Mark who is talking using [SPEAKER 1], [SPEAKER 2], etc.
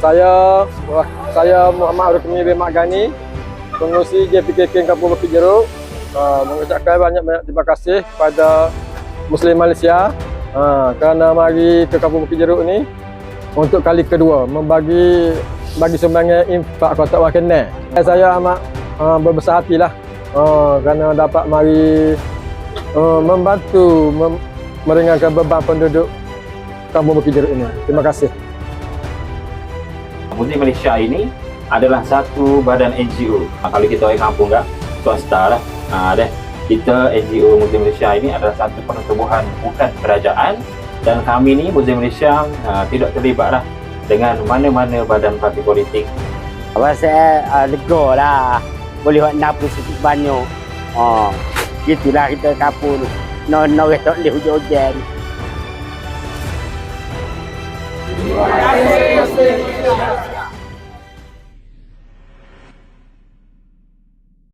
[SPEAKER 1] saya saya Muhammad Rukmi bin Mak Gani, pengurusi JPKK Kampung Bukit Jeruk. Uh, mengucapkan banyak-banyak terima kasih kepada Muslim Malaysia uh, kerana mari ke Kampung Bukit Jeruk ni untuk kali kedua membagi bagi sumbangan infak kotak wakil Saya amat uh, berbesar hatilah uh, kerana dapat mari uh, membantu mem- meringankan beban penduduk Kampung Bukit Jeruk ini. Terima kasih.
[SPEAKER 2] Muslim Malaysia ini adalah satu badan NGO. Ha, kalau kita orang kampung kan, swasta lah. Ha, deh. Kita NGO Muslim Malaysia ini adalah satu pertubuhan bukan kerajaan dan kami ni Muslim Malaysia ha, tidak terlibat lah dengan mana-mana badan parti politik.
[SPEAKER 3] Rasa uh, lega lah. Boleh buat nafsu sikit banyak. Oh, gitulah kita kapur. No, no, tak boleh hujan-hujan.
[SPEAKER 4] Terima kasih.